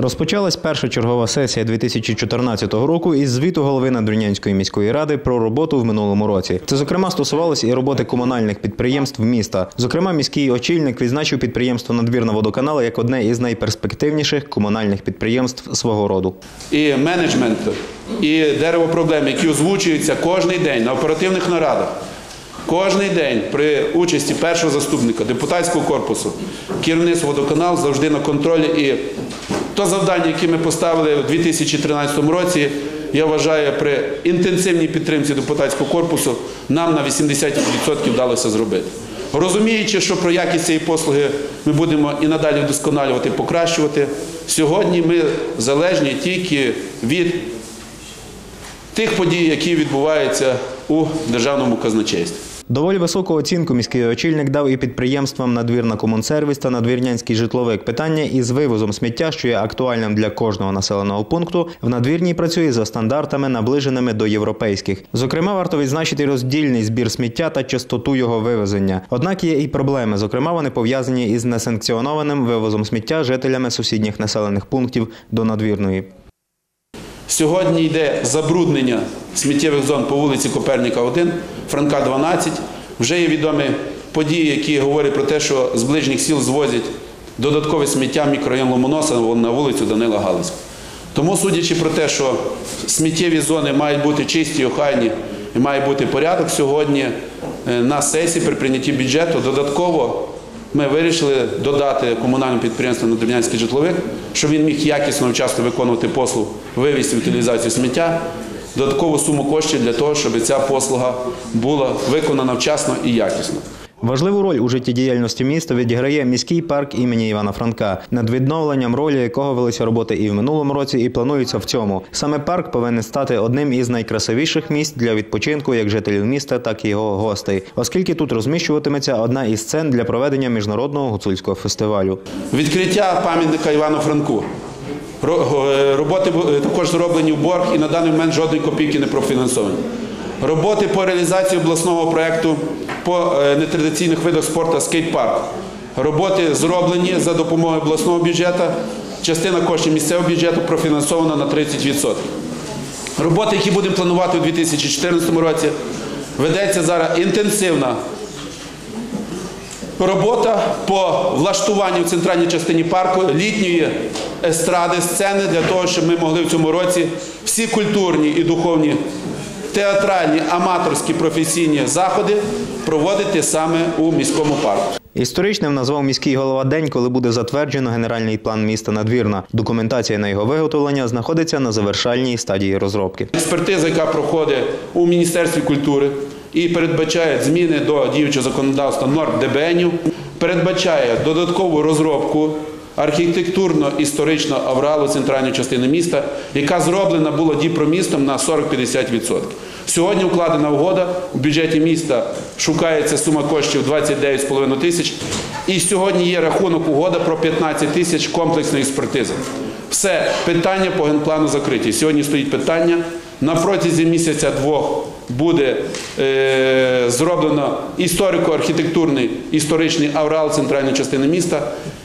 Розпочалась перша чергова сесія 2014 року із звіту голови Надвірнянської міської ради про роботу в минулому році. Це зокрема стосувалось і роботи комунальних підприємств міста. Зокрема, міський очільник відзначив підприємство Надвірна водоканала як одне із найперспективніших комунальних підприємств свого роду. і менеджмент, і деревопроблеми, які озвучуються кожен день на оперативних нарадах. Кожний день при участі першого заступника депутатського корпусу керівництво водоканал завжди на контролі. І то завдання, яке ми поставили у 2013 році, я вважаю, при інтенсивній підтримці депутатського корпусу нам на 80% вдалося зробити. Розуміючи, що про якість цієї послуги ми будемо і надалі вдосконалювати, покращувати, сьогодні ми залежні тільки від тих подій, які відбуваються у державному казначействі. Доволі високу оцінку міський очільник дав і підприємствам Надвірна Комунсервіс та Надвірнянський житловик. Питання із вивозом сміття, що є актуальним для кожного населеного пункту, в надвірній працює за стандартами, наближеними до європейських. Зокрема, варто відзначити роздільний збір сміття та частоту його вивезення. Однак є і проблеми. Зокрема, вони пов'язані із несанкціонованим вивозом сміття жителями сусідніх населених пунктів до надвірної. Сьогодні йде забруднення сміттєвих зон по вулиці Коперніка 1, Франка 12. Вже є відомі події, які говорять про те, що з ближніх сіл звозять додаткове сміття мікрорайон Ломоноса на вулицю Данила Галицького. Тому, судячи про те, що сміттєві зони мають бути чисті, охайні і має бути порядок сьогодні е, на сесії при прийнятті бюджету додатково ми вирішили додати комунальному підприємству Надвірнянський житловик, щоб він міг якісно вчасно виконувати послугу вивіз утилізацію сміття, додаткову суму коштів для того, щоб ця послуга була виконана вчасно і якісно. Важливу роль у життєдіяльності міста відіграє міський парк імені Івана Франка, над відновленням ролі якого велися роботи і в минулому році, і плануються в цьому. Саме парк повинен стати одним із найкрасивіших місць для відпочинку як жителів міста, так і його гостей, оскільки тут розміщуватиметься одна із сцен для проведення міжнародного гуцульського фестивалю. Відкриття пам'ятника Івану Франку. Е, Роботи також зроблені в борг і на даний момент жодної копійки не профінансовані. Роботи по реалізації обласного проєкту по е, нетрадиційних видах спорту скейт-парк. Роботи зроблені за допомогою обласного бюджету. Частина коштів місцевого бюджету профінансована на 30%. Роботи, які будемо планувати у 2014 році, ведеться зараз інтенсивна Робота по влаштуванню в центральній частині парку літньої естради, сцени для того, щоб ми могли в цьому році всі культурні і духовні, театральні, аматорські професійні заходи проводити саме у міському парку. Історичним назвав міський голова день, коли буде затверджено генеральний план міста Надвірна. Документація на його виготовлення знаходиться на завершальній стадії розробки. Експертиза, яка проходить у Міністерстві культури і передбачає зміни до діючого законодавства норм ДБНів, передбачає додаткову розробку архітектурно-історичного авралу центральної частини міста, яка зроблена була діпромістом на 40-50%. Сьогодні укладена угода у бюджеті міста шукається сума коштів 29,5 тисяч. І сьогодні є рахунок угода про 15 тисяч комплексної експертизи. Все, питання по генплану закриті. Сьогодні стоїть питання. На протязі місяця-двох буде е, зроблено історико-архітектурний історичний аврал центральної частини міста,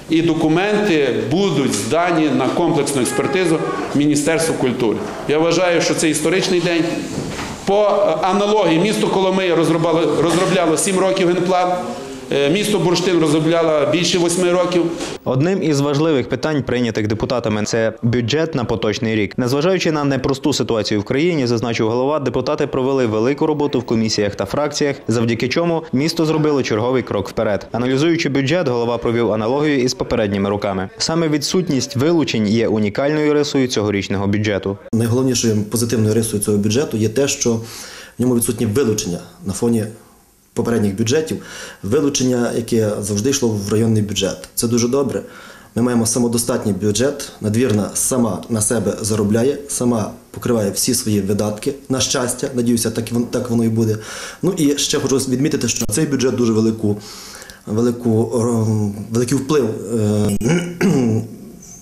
і документи будуть здані на комплексну експертизу Міністерства культури. Я вважаю, що це історичний день. По е, аналогії місто Коломия розробляло, розробляло 7 років генплан, місто Бурштин розробляло більше 8 років. Одним із важливих питань, прийнятих депутатами, це бюджет на поточний рік. Незважаючи на непросту ситуацію в країні, зазначив голова, депутати провели велику роботу в комісіях та фракціях, завдяки чому місто зробило черговий крок вперед. Аналізуючи бюджет, голова провів аналогію із попередніми роками. Саме відсутність вилучень є унікальною рисою цьогорічного бюджету. Найголовнішою позитивною рисою цього бюджету є те, що в ньому відсутні вилучення на фоні попередніх бюджетів, вилучення, яке завжди йшло в районний бюджет. Це дуже добре. Ми маємо самодостатній бюджет. Надвірна сама на себе заробляє, сама покриває всі свої видатки. На щастя, надіюся, так так воно і буде. Ну і ще хочу відмітити, що цей бюджет дуже велику, велику, великий вплив е,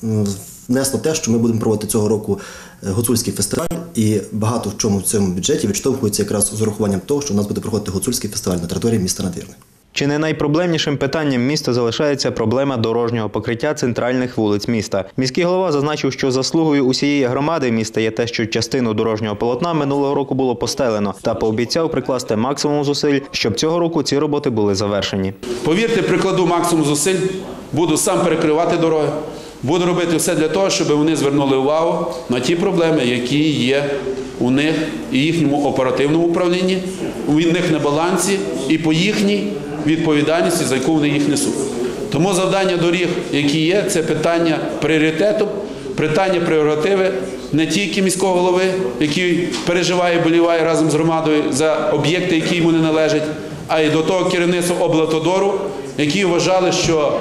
внесло те, що ми будемо проводити цього року гуцульський фестиваль, і багато в чому в цьому бюджеті відштовхується якраз з урахуванням того, що у нас буде проходити гуцульський фестиваль на території міста Надвірне. Чи не найпроблемнішим питанням міста залишається проблема дорожнього покриття центральних вулиць міста? Міський голова зазначив, що заслугою усієї громади міста є те, що частину дорожнього полотна минулого року було постелено, та пообіцяв прикласти максимум зусиль, щоб цього року ці роботи були завершені. Повірте, прикладу максимум зусиль, буду сам перекривати дороги, буду робити все для того, щоб вони звернули увагу на ті проблеми, які є у них і їхньому оперативному управлінні, у них на балансі і по їхній відповідальності, за яку вони їх несуть. Тому завдання доріг, які є, це питання пріоритету, питання прерогативи не тільки міського голови, який переживає, боліває разом з громадою за об'єкти, які йому не належать, а й до того керівництва облавтодору, які вважали, що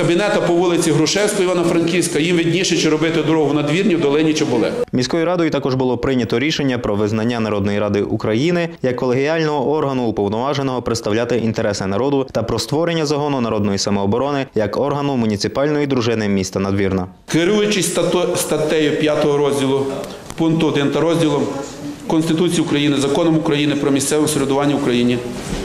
кабінета по вулиці Грушевської Івано-Франківська їм видніше, чи робити дорогу на двірні в долині чи боле. Міською радою також було прийнято рішення про визнання Народної ради України як колегіального органу уповноваженого представляти інтереси народу та про створення загону народної самооборони як органу муніципальної дружини міста Надвірна. Керуючись статтею 5 розділу пункту 1 та розділом Конституції України, законом України про місцеве самоврядування в Україні,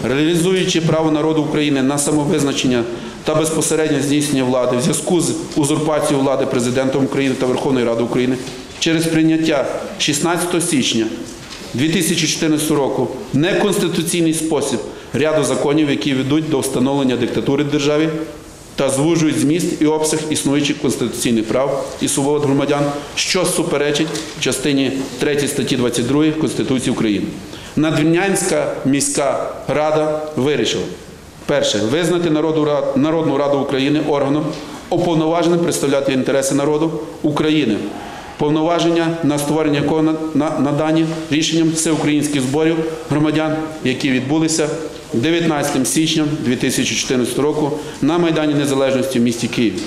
реалізуючи право народу України на самовизначення та безпосереднє здійснення влади в зв'язку з узурпацією влади президентом України та Верховної Ради України через прийняття 16 січня 2014 року в неконституційний спосіб ряду законів, які ведуть до встановлення диктатури в державі та звужують зміст і обсяг існуючих конституційних прав і свобод громадян, що суперечить частині 3 статті 22 Конституції України. Надвірнянська міська рада вирішила перше визнати Народну Раду України органом, уповноваженим представляти інтереси народу України. Повноваження на створення якого на- на- надані рішенням всеукраїнських зборів громадян, які відбулися 19 січня 2014 року на Майдані Незалежності в місті Києві.